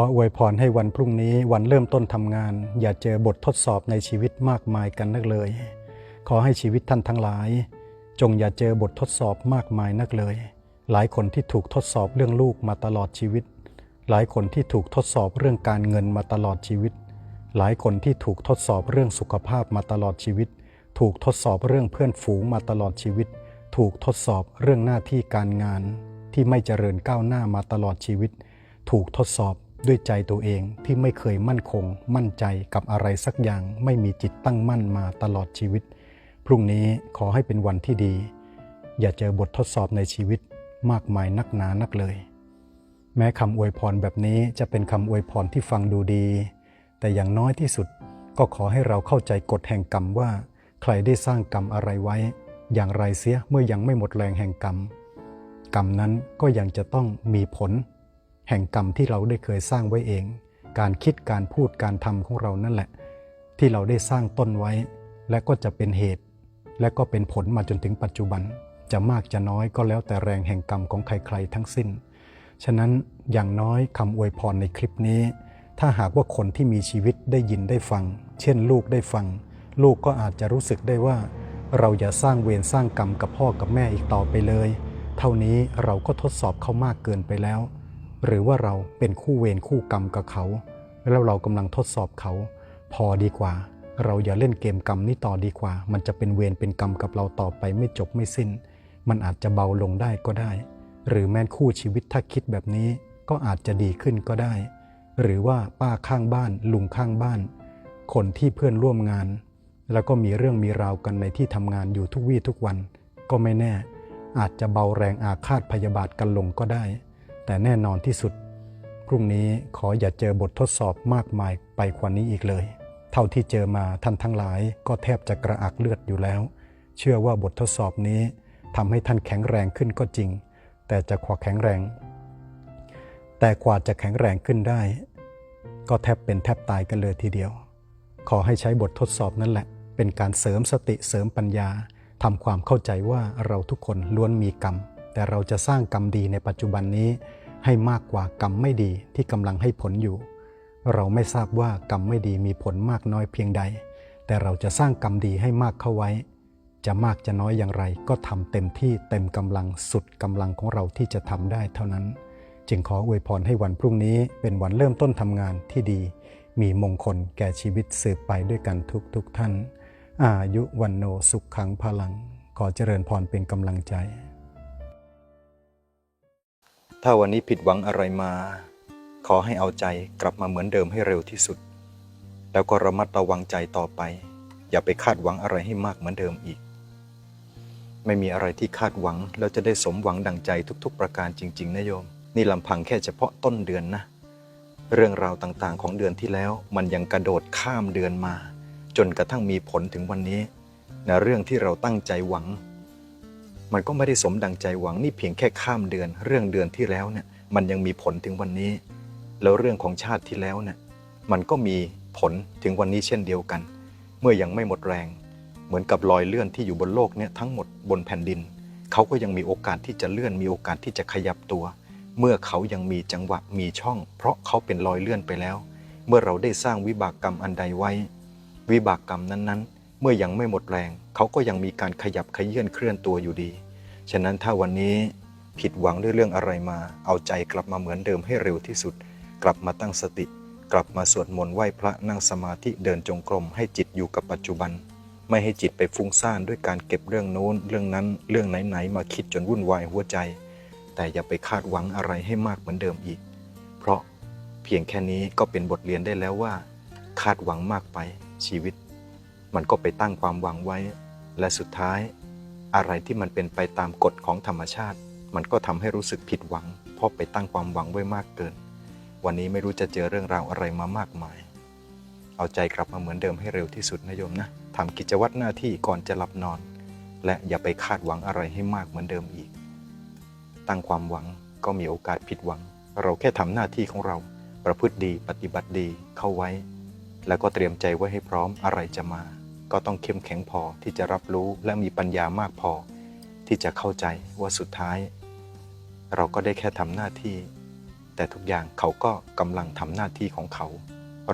ออวยพรให้วันพรุ่งนี้วันเริ่มต้นทำงาน อย่าเจอบททดสอบในชีวิตมากมายกันนักเลย ขอให้ชีวิตท่านทั้งหลาย จงอย่าเจอบททดสอบมากมายนักเลย หลายคนที่ถูกทดสอบเรื่องลูกมาตลอดชีวิต หลายคนที่ถูกทดสอบเรื่องการเงินมาตลอดชีวิต หลายคนที่ถูกทดสอบเรื่องสุขภาพมาตลอดชีวิต ถูกทดสอบเรื่องเพื่อนฝูงมาตลอดชีวิต ถูกทดสอบเรื่องหน้าที่การงาน ที่ไม่เจริญก้าวหน้ามาตลอดชีวิต ถูกทดสอบ ด้วยใจตัวเองที่ไม่เคยมั่นคง มั่นใจกับอะไรสักอย่างไม่มีจิตตั้งมั่นมาตลอดชีวิต พรุ่งนี้ขอให้เป็นวันที่ดี อย่าเจอบททดสอบในชีวิตมากมายนักหนานักเลย แม้คำอวยพรแบบนี้จะเป็นคำอวยพรที่ฟังดูดี แต่อย่างน้อยที่สุดก็ขอให้เราเข้าใจกฎแห่งกรรมว่า ใครได้สร้างกรรมอะไรไว้ อย่างไรเสียเมื่อยังไม่หมดแรงแห่งกรรม กรรมนั้นก็ยังจะต้องมีผล แห่งกรรมที่เราได้เคยสร้างไว้เอง การคิดการพูดการทำของเรานั่นแหละ ที่เราได้สร้างต้นไว้ และก็จะเป็นเหตุ และก็เป็นผลมาจนถึงปัจจุบัน จะมากจะน้อยก็แล้วแต่แรงแห่งกรรมของใครๆทั้งสิ้น ฉะนั้นอย่างน้อยคำอวยพรในคลิปนี้ ถ้าหากว่าคนที่มีชีวิตได้ยินได้ฟัง เช่นลูกได้ฟัง ลูกก็อาจจะรู้สึกได้ว่า เราอย่าสร้างเวรสร้างกรรมกับพ่อกับแม่อีกต่อไปเลย เท่านี้เราก็ทดสอบเขามากเกินไปแล้ว หรือว่าเราเป็นคู่เวรคู่กรรมกับเขา แล้วเรากำลังทดสอบเขา พอดีกว่า เราอย่าเล่นเกมกรรมนี้ต่อดีกว่า มันจะเป็นเวรเป็นกรรมกับเราต่อไปไม่จบไม่สิ้น มันอาจจะเบาลงได้ก็ได้ หรือแม้คู่ชีวิตถ้าคิดแบบนี้ก็อาจจะดีขึ้นก็ได้ หรือว่าป้าข้างบ้าน ลุงข้างบ้าน คนที่เพื่อนร่วมงาน แล้วก็มีเรื่องมีราวกันในที่ทำงานอยู่ทุกวี่ทุกวัน ก็ไม่แน่ อาจจะเบาแรงอาฆาตพยาบาทกันลงก็ได้ แต่แน่นอนที่สุด พรุ่งนี้ขออย่าเจอบททดสอบมากมายไปกว่านี้อีกเลย เท่าที่เจอมาท่านทั้งหลายก็แทบจะกระอักเลือดอยู่แล้ว เชื่อว่าบททดสอบนี้ทำให้ท่านแข็งแรงขึ้นก็จริง แต่จะขวาแข็งแรง แต่กว่าจะแข็งแรงขึ้นได้ ก็แทบเป็นแทบตายกันเลยทีเดียว ขอให้ใช้บททดสอบนั่นแหละ เป็นการเสริมสติเสริมปัญญาทำความเข้าใจว่าเราทุกคนล้วนมีกรรม แต่เราจะสร้างกรรมดีในปัจจุบันนี้ ให้มากกว่ากรรมไม่ดีที่กำลังให้ผลอยู่ เราไม่ทราบว่ากรรมไม่ดีมีผลมากน้อยเพียงใด แต่เราจะสร้างกรรมดีให้มากเข้าไว้ จะมากจะน้อยอย่างไร ก็ทำเต็มที่เต็มกำลังสุดกำลังของเราที่จะทำได้เท่านั้น จึงขออวยพรให้วันพรุ่งนี้เป็นวันเริ่มต้นทำงานที่ดี มีมงคลแก่ชีวิตสืบไปด้วยกันทุกทุกๆท่าน อายุวันโนสุขขังพลัง ขอเจริญพรเป็นกำลังใจ ถ้าวันนี้ผิดหวังอะไรมา ขอให้เอาใจกลับมาเหมือนเดิมให้เร็วที่สุด แล้วก็ระมัดระวังใจต่อไป อย่าไปคาดหวังอะไรให้มากเหมือนเดิมอีก ไม่มีอะไรที่คาดหวังแล้วจะได้สมหวังดังใจทุกๆ ประการจริง ๆนะโยม นี่ลำพังแค่เฉพาะต้นเดือนนะ เรื่องราวต่างๆของเดือนที่แล้วมันยังกระโดดข้ามเดือนมา จนกระทั่งมีผลถึงวันนี้นะเรื่องที่เราตั้งใจหวัง มันก็ไม่ได้สมดังใจหวังนี่เพียงแค่ข้ามเดือน เรื่องเดือนที่แล้วเนี่ยมันยังมีผลถึงวันนี้ แล้วเรื่องของชาติที่แล้วเนี่ยมันก็มีผลถึงวันนี้เช่นเดียวกัน เมื่อยังไม่หมดแรง เหมือนกับรอยเลื่อนที่อยู่บนโลกเนี่ยทั้งหมดบนแผ่นดิน เขาก็ยังมีโอกาสที่จะเลื่อนมีโอกาสที่จะขยับตัว เมื่อเขายังมีจังหวะมีช่อง เพราะเขาเป็นรอยเลื่อนไปแล้ว เมื่อเราได้สร้างวิบากกรรมอันใดไว้ วิบากกรรมนั้นๆ เมื่อยังไม่หมดแรง เขาก็ยังมีการขยับขยื่นเคลื่อนตัวอยู่ดี ฉะนั้นถ้าวันนี้ผิดหวังด้วยเรื่องอะไรมา เอาใจกลับมาเหมือนเดิมให้เร็วที่สุด กลับมาตั้งสติ กลับมาสวดมนต์ไหว้พระนั่งสมาธิเดินจงกรมให้จิตอยู่กับปัจจุบัน ไม่ให้จิตไปฟุ้งซ่านด้วยการเก็บเรื่องโน้น เรื่องนั้นเรื่องไหนๆมาคิดจนวุ่นวายหัวใจ แต่อย่าไปคาดหวังอะไรให้มากเหมือนเดิมอีก เพราะเพียงแค่นี้ก็เป็นบทเรียนได้แล้วว่า คาดหวังมากไปชีวิต มันก็ไปตั้งความหวังไว้ และสุดท้าย อะไรที่มันเป็นไปตามกฎของธรรมชาติ มันก็ทำให้รู้สึกผิดหวัง เพราะไปตั้งความหวังไว้มากเกิน วันนี้ไม่รู้จะเจอเรื่องราวอะไรมามากมาย เอาใจกลับมาเหมือนเดิมให้เร็วที่สุดนะโยมนะทำกิจวัตรหน้าที่ก่อนจะหลับนอน และอย่าไปคาดหวังอะไรให้มากเหมือนเดิมอีก ตั้งความหวังก็มีโอกาสผิดหวัง เราแค่ทำหน้าที่ของเรา ประพฤติดีปฏิบัติดีเข้าไว้ แล้วก็เตรียมใจไว้ให้พร้อมอะไรจะมา ก็ต้องเข้มแข็งพอที่จะรับรู้และมีปัญญามากพอ ที่จะเข้าใจว่าสุดท้าย เราก็ได้แค่ทำหน้าที่ แต่ทุกอย่างเขาก็กำลังทำหน้าที่ของเขา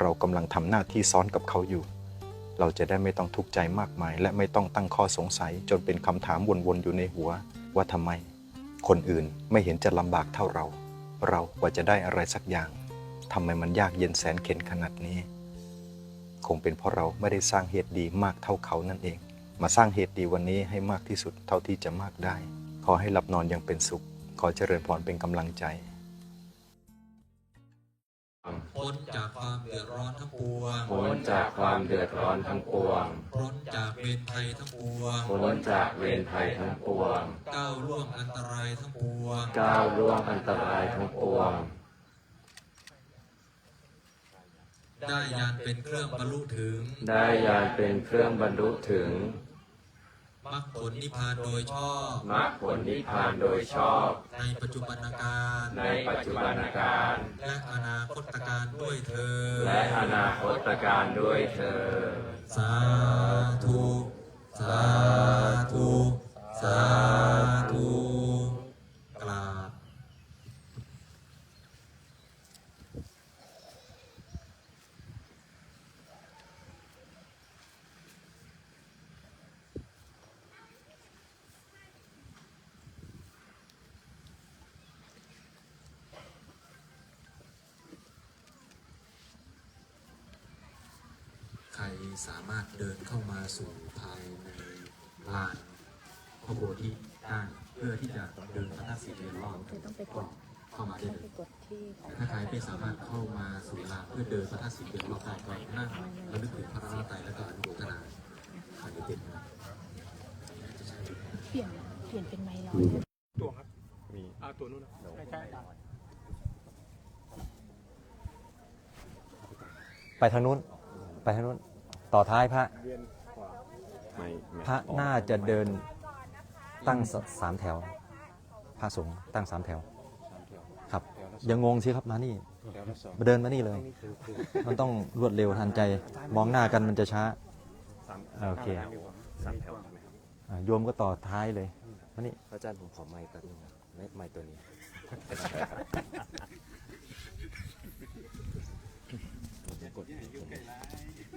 เรากำลังทำหน้าที่ซ้อนกับเขาอยู่ เราจะได้ไม่ต้องทุกข์ใจมากมาย และไม่ต้องตั้งข้อสงสัย จนเป็นคำถามวนๆอยู่ในหัว ว่าทำไม คนอื่นไม่เห็นจะลำบากเท่าเรา เรากว่าจะได้อะไรสักอย่างทำไมมันยากเย็นแสนเข็นขนาดนี้ คงเป็นเพราะเราไม่ได้สร้างเหตุดีมากเท่าเขานั่นเอง มาสร้างเหตุดีวันนี้ให้มากที่สุดเท่าที่จะมากได้ ขอให้หลับนอนอย่างเป็นสุข ขอเจริญพรเป็นกำลังใจพ้นจากความเดือดร้อนทั้งปวง พ้นจากความเดือดร้อนทั้งปวง พ้นจากเวรภัยทั้งปวง พ้นจากเวรภัยทั้งปวง ก้าวล่วงอันตรายทั้งปวง ก้าวล่วงอันตรายทั้งปวง ได้ยานเป็นเครื่องบรรลุถึง ได้ยานเป็นเครื่องบรรลุถึงมรรคผลนิพพานโดยชอบมรรคผลนิพพานโดยชอบ ในปัจจุบันการในปัจจุบันการ และอนาคตการด้วยเธอญและอนาคตการด้วยเธอญ สาธุ สาธุ สาธุกราบ ใคร สามารถเดินเข้ามาสู่ภายในลานพระโบสถ์ที่ได้เพื่อที่จะเดินพระธาตุสีเรียนรอบคือต้องไปกก็ดเข้ามาได้เลยถ้าใครไม่สามารถเข้ามาสู่ลานเพื่อเดินพระธาตุสีเรียนรอบได้ก็นั่งระลึกถึงพระรัตนตรัยแล้วก็อนุโมทนาอาจจะเป็นนะเปลี่ยนเปลี่ยนเป็นไมค์ร้อยตัวครับมีอ่าตัวนู้นนะใช่ใช่ไปทางนู้น ไปทางนู้น ต่อท้ายพระเวียนขวาไม่ไม่พระน่าจะเดินตั้งสสามแถว พระสงฆ์ตั้งสามแถวสามแถวครับยังงงสิครับมานี่แถวละสองมาเดินมานี่เลยนี่คือคือมันต้องรวดเร็วทันใจ มองหน้ากันมันจะช้าสามโอเคสามอยู่สามแถวใช่ไหมครับอ่าโยมก็ต่อท้ายเลยมานี่พระอาจารย์ผมขอไม้แป๊บนึงครับไม่ไม้ตัวนี้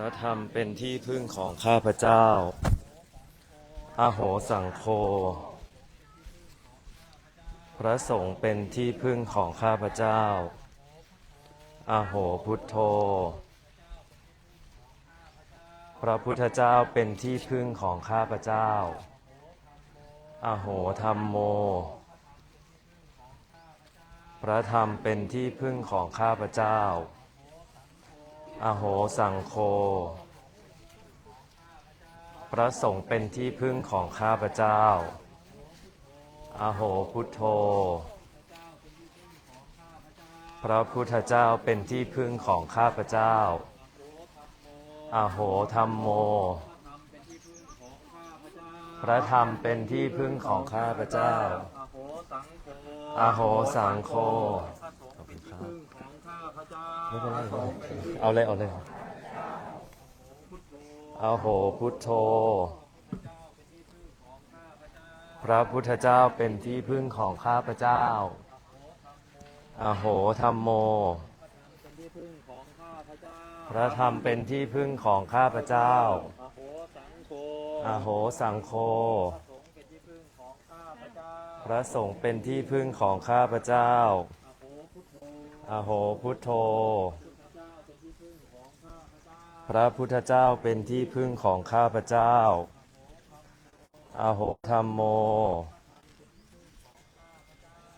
พระธรรมเป็นที่พึ่งของข้าพเจ้า อาโหสังโฆ พระสงฆ์เป็นที่พึ่งของข้าพเจ้า อาโหพุทโธ พระพุทธเจ้าเป็นที่พึ่งของข้าพเจ้า อาโหธรรมโม พระธรรมเป็นที่พึ่งของข้าพเจ้า อโหสังโฆพระสงฆ์เป็นที่พึ่งของข้าพเจ้า อโหพุทโธ พระพุทธเจ้าเป็นที่พึ่งของข้าพเจ้า อโหธรรมโม พระธรรมเป็นที่พึ่งของข้าพเจ้า อโหสังโฆ เป็นไรไม่เป็นไรเอาเลยเอาเลยเอาโหพุทโธ พระพุทธเจ้าเป็นที่พึ่งของข้าพเจ้าอาโหธรรมโม พระธรรมเป็นที่พึ่งของข้าพเจ้าอาโหสังโฆพระสงฆ์เป็นที่พึ่งของข้าพเจ้า อาโหพุทโธ พระพุทธเจ้าเป็นที่พึ่งของข้าพเจ้าอาโหธรรมโม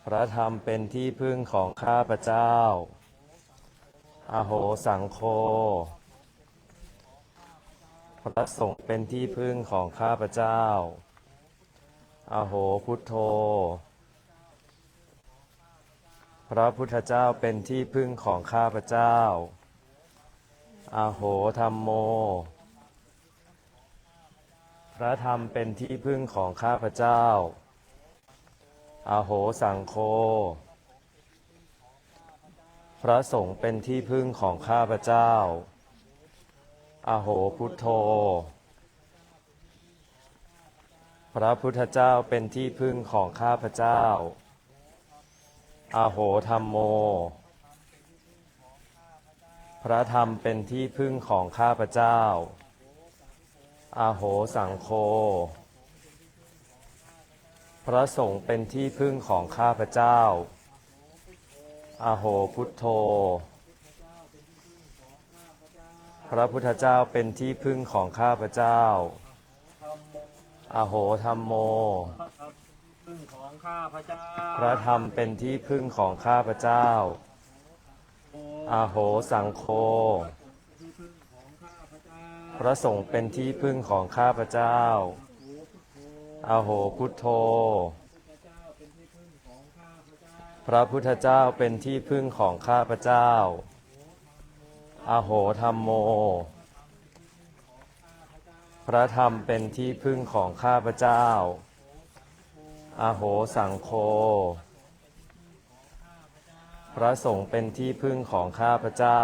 พระธรรมเป็นที่พึ่งของข้าพเจ้าอาโหสังโฆ พระสงฆ์เป็นที่พึ่งของข้าพเจ้าอโหพุทโธ พระพุทธเจ้าเป็นที่พึ่งของข้าพเจ้า อาโหธรรมโม พระธรรมเป็นที่พึ่งของข้าพเจ้า อาโหสังโฆ พระสงฆ์เป็นที่พึ่งของข้าพเจ้า อาโหพุทโธ พระพุทธเจ้าเป็นที่พึ่งของข้าพเจ้า อาโหธรรมโม พระธรรมเป็นที่พึ่งของข้าพเจ้าอาโหสังโฆ พระสงฆ์เป็นที่พึ่งของข้าพเจ้าอาโหพุทโธ พระพุทธเจ้าเป็นที่พึ่งของข้าพเจ้าอาโหธรรมโม พึ่งของข้าพเจ้า พระธรรมเป็นที่พึ่งของข้าพเจ้า อาโหสังโฆ พระสงฆ์เป็นที่พึ่งของข้าพเจ้า อาโหพุทโธ พระพุทธเจ้าเป็นที่พึ่งของข้าพเจ้า อาโหธรรมโม พระธรรมเป็นที่พึ่งของข้าพเจ้า อาโหสังโฆ พระสงฆ์เป็นที่พึ่งของข้าพเจ้า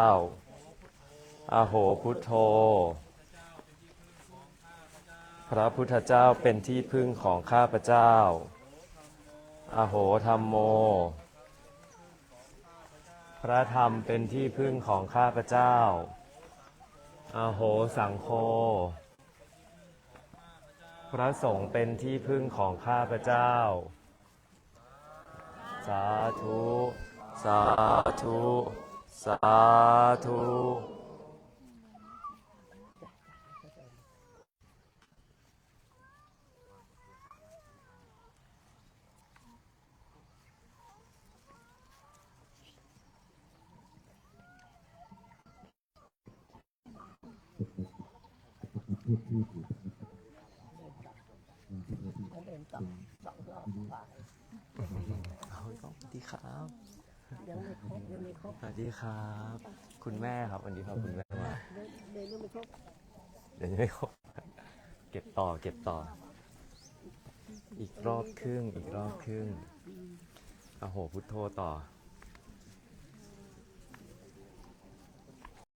อาโหพุทโธ พระพุทธเจ้าเป็นที่พึ่งของข้าพเจ้าอาโหธรรมโม พระธรรมเป็นที่พึ่งของข้าพเจ้าอาโหสังโฆ พระสงฆ์เป็นที่พึ่งของข้าพเจ้า สาธุ สาธุ สาธุ เอาสวัสดีครับยังไม่ครบยังไม่ครบสวัสดีครับ คุณแม่ครับวันนี้พาคุณแม่มาเดี๋ยังไม่ครบเดี๋ยวยังไม่ครบเก็บต่อเก็บต่อ อีกรอบครึ่งอีกรอบครึ่งโอ้โหพุทโธต่อ